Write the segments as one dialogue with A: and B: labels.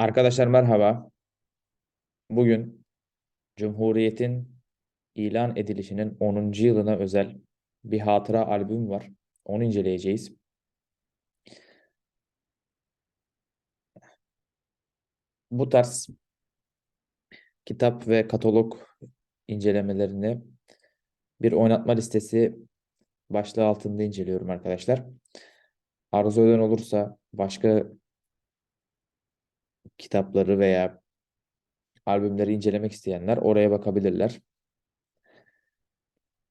A: Arkadaşlar merhaba. Bugün Cumhuriyet'in ilan edilişinin 10. yılına özel bir hatıra albüm var. Onu inceleyeceğiz. Bu tarz kitap ve katalog incelemelerini bir oynatma listesi başlığı altında inceliyorum arkadaşlar. Arzu eden olursa başka kitapları veya albümleri incelemek isteyenler oraya bakabilirler.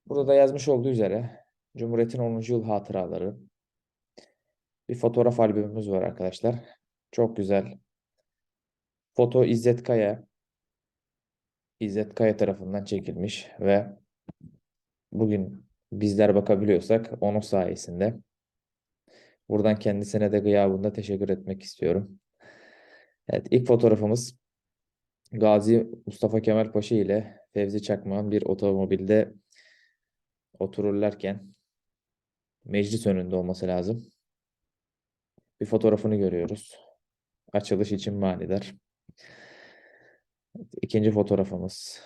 A: Burada da yazmış olduğu üzere Cumhuriyet'in 10. yıl hatıraları. Bir fotoğraf albümümüz var arkadaşlar. Çok güzel. Foto İzzet Kaya. İzzet Kaya tarafından çekilmiş ve bugün bizler bakabiliyorsak onun sayesinde. Buradan kendisine de gıyabında teşekkür etmek istiyorum. Evet ilk fotoğrafımız Gazi Mustafa Kemal Paşa ile Fevzi Çakmak'ın bir otomobilde otururlarken meclis önünde olması lazım. Bir fotoğrafını görüyoruz. Açılış için manidar. İkinci fotoğrafımız.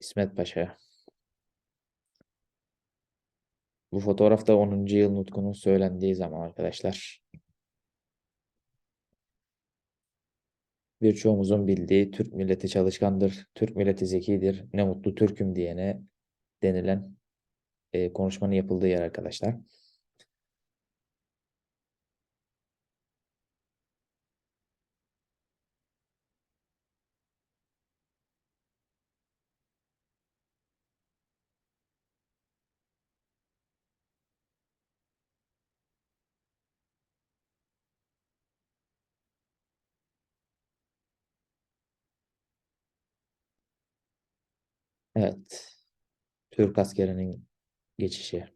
A: İsmet Paşa. Bu fotoğrafta 10. yıl nutkunun söylendiği zaman arkadaşlar. Birçoğumuzun bildiği Türk milleti çalışkandır, Türk milleti zekidir, ne mutlu Türk'üm diyene denilen e, konuşmanın yapıldığı yer arkadaşlar. Evet. Türk askerinin geçişi.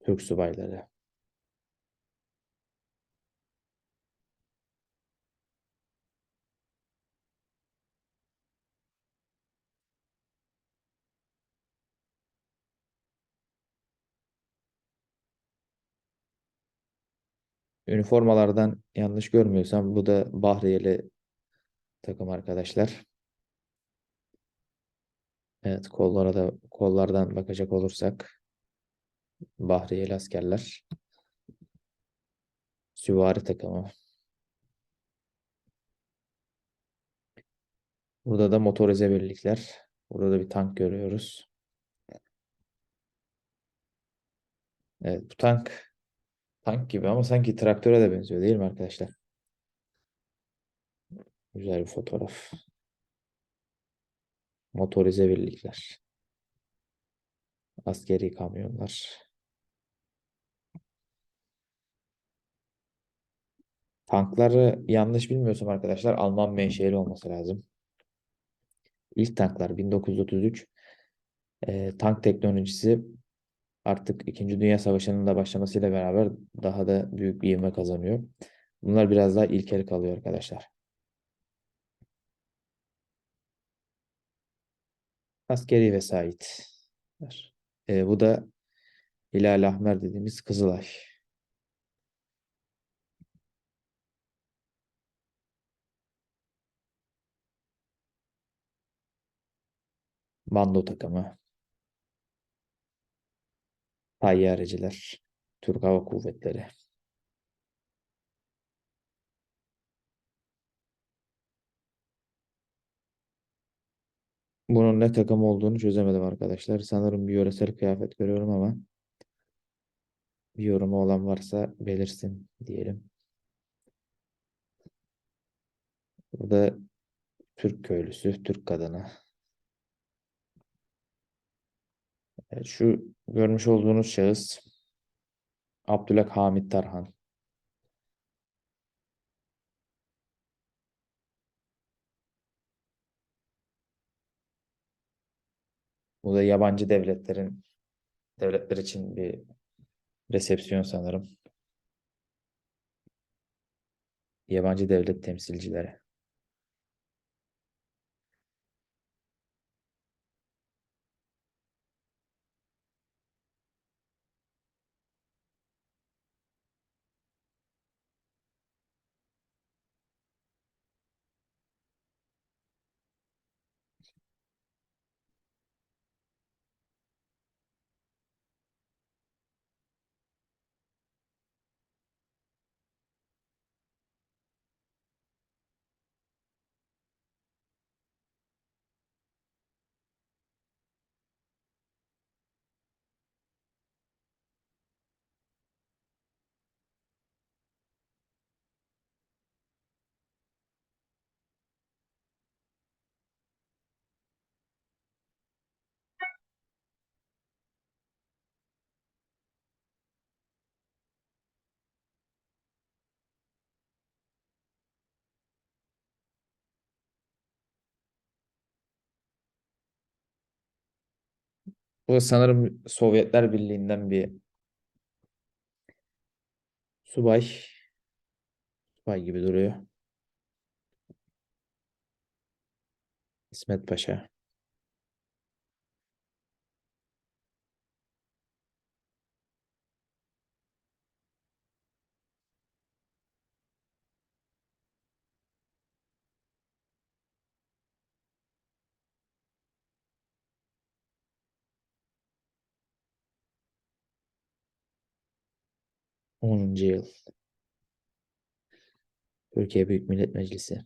A: Türk subayları. Üniformalardan yanlış görmüyorsam bu da Bahriyeli takım arkadaşlar. Evet kollara da kollardan bakacak olursak Bahriyeli askerler. Süvari takımı. Burada da motorize birlikler. Burada da bir tank görüyoruz. Evet bu tank tank gibi ama sanki traktöre de benziyor değil mi arkadaşlar? Güzel bir fotoğraf. Motorize birlikler. Askeri kamyonlar. Tankları yanlış bilmiyorsam arkadaşlar Alman menşeli olması lazım. İlk tanklar 1933 e, tank teknolojisi artık 2. Dünya Savaşı'nın da başlamasıyla beraber daha da büyük bir ivme kazanıyor. Bunlar biraz daha ilkel kalıyor arkadaşlar. Askeri vesait. E, bu da Hilal Ahmer dediğimiz Kızılay. Bando takımı. Tayyareciler. Türk Hava Kuvvetleri. Bunun ne takım olduğunu çözemedim arkadaşlar. Sanırım bir yöresel kıyafet görüyorum ama bir yorumu olan varsa belirsin diyelim. Burada Türk köylüsü, Türk kadını. Evet, şu görmüş olduğunuz şahıs Abdülhamit Tarhan. Bu da yabancı devletlerin devletler için bir resepsiyon sanırım. Yabancı devlet temsilcileri. Bu da sanırım Sovyetler Birliği'nden bir subay. Subay gibi duruyor. İsmet Paşa. Onuncu yıl. Türkiye Büyük Millet Meclisi.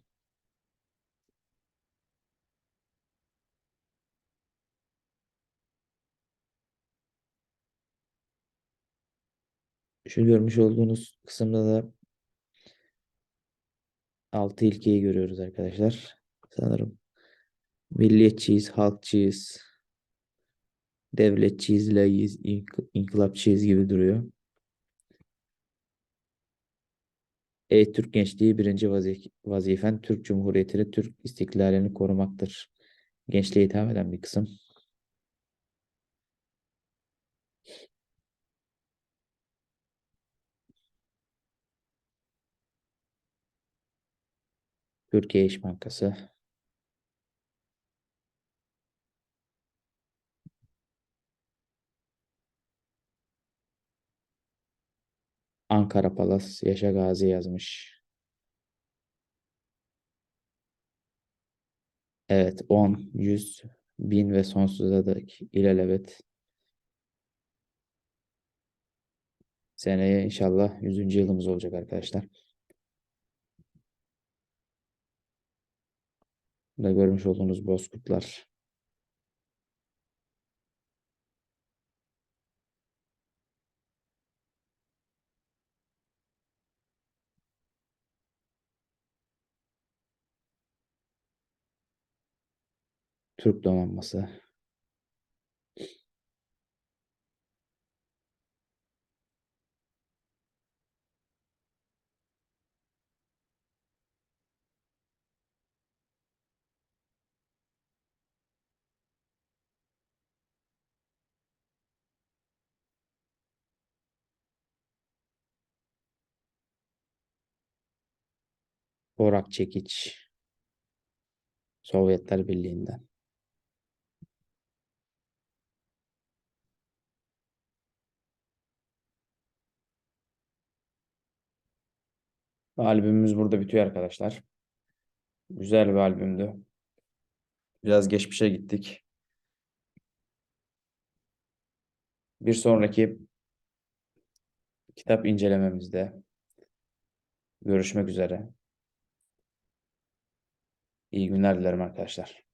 A: Şu görmüş olduğunuz kısımda da altı ilkeyi görüyoruz arkadaşlar. Sanırım milliyetçiyiz, halkçıyız, devletçiyiz, ink- inkılapçıyız gibi duruyor. Ey Türk gençliği birinci vazi- vazifen Türk Cumhuriyeti'ni, Türk istiklalini korumaktır. Gençliğe hitap eden bir kısım. Türkiye İş Bankası. Ankara Palas, Yaşa Gazi yazmış. Evet, 10, 100, 1000 ve sonsuza dek ilelebet. Seneye inşallah 100. yılımız olacak arkadaşlar. Burada görmüş olduğunuz bozkurtlar. Türk donanması. Orak Çekiç. Sovyetler Birliği'nden. Albümümüz burada bitiyor arkadaşlar. Güzel bir albümdü. Biraz geçmişe gittik. Bir sonraki kitap incelememizde görüşmek üzere. İyi günler dilerim arkadaşlar.